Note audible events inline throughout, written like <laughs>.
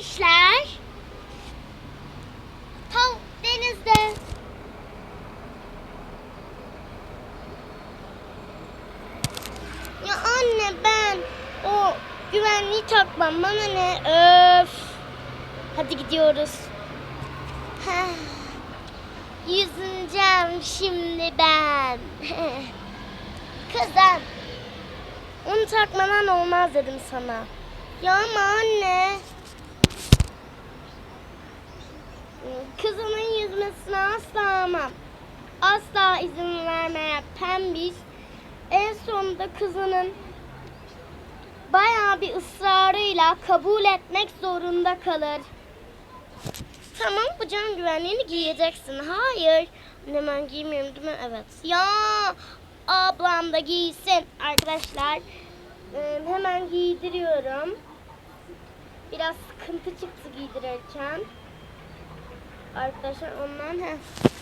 işler? Tav denizde. Ya anne ben o güvenliği takmam bana ne öf. Hadi gidiyoruz. Heh. Yüzüneceğim şimdi ben. <laughs> Kızım. Onu takmadan olmaz dedim sana. Ya ama anne. Kızımın yüzmesine asla almam. Asla izin vermeye pembiş. En sonunda kızının bayağı bir ısrarıyla kabul etmek zorunda kalır. Tamam bu can güvenliğini giyeceksin. Hayır. Hemen giymiyorum değil mi? Evet. Ya ablam da giysin arkadaşlar. Ee, hemen giydiriyorum. Biraz sıkıntı çıktı giydirirken. Arkadaşlar ondan heh,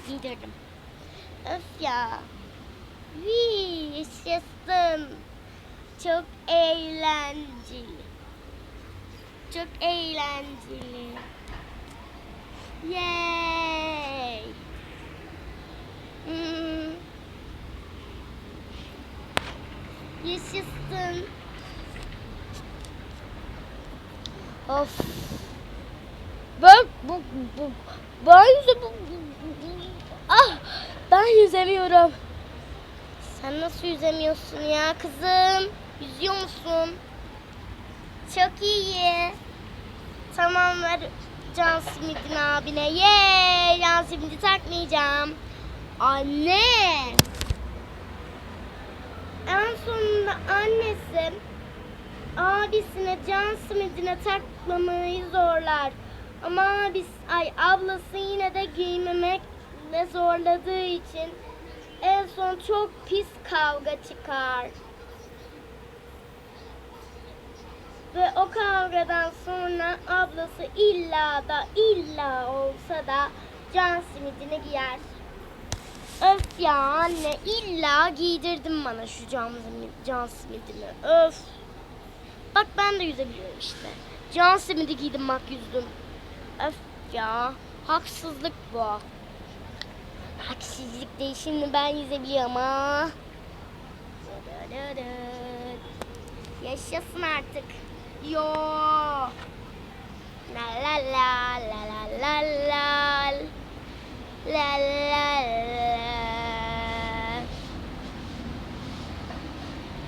giydirdim. Öf ya. Vii yaşasın. Çok eğlenceli. Çok eğlenceli. Yay. Hmm. Yaşasın. Of. Ben yüze ah ben yüzemiyorum. Sen nasıl yüzemiyorsun ya kızım? Yüzüyor musun? Çok iyi. Tamam ver Can Smith'in abine. Yeee Can Smith'i takmayacağım. Anne. En sonunda annesi abisine Can Smith'ine takmamayı zorlar. Ama abis, ay ablası yine de giymemekle zorladığı için en son çok pis kavga çıkar. Ve o kavgadan sonra ablası illa da illa olsa da Can Smith'ini giyer. Öf ya anne illa giydirdin bana şu Can, Can Smith'ini. Öf. Bak ben de yüzebiliyorum işte. Can Smith'i giydim bak yüzdüm. Öf ya. Haksızlık bu. Haksızlık değil şimdi ben yüzebiliyorum ha. Yaşasın artık. Yo. La la la la la la la. La la la.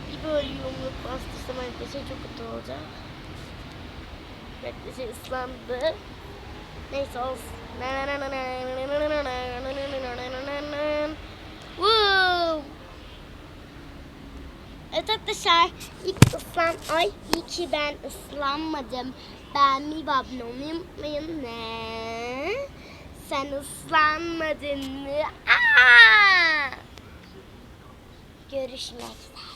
Bir böyle yumruk bastırsam arkadaşlar çok kötü olacak. Arkadaşlar ıslandı. Neyse olsun. Woo! Evet arkadaşlar ilk ıslan ay iyi ki ben ıslanmadım. Ben bir abone olmayı unutmayın. Ne? Sen ıslanmadın mı? Aa! Görüşmek üzere.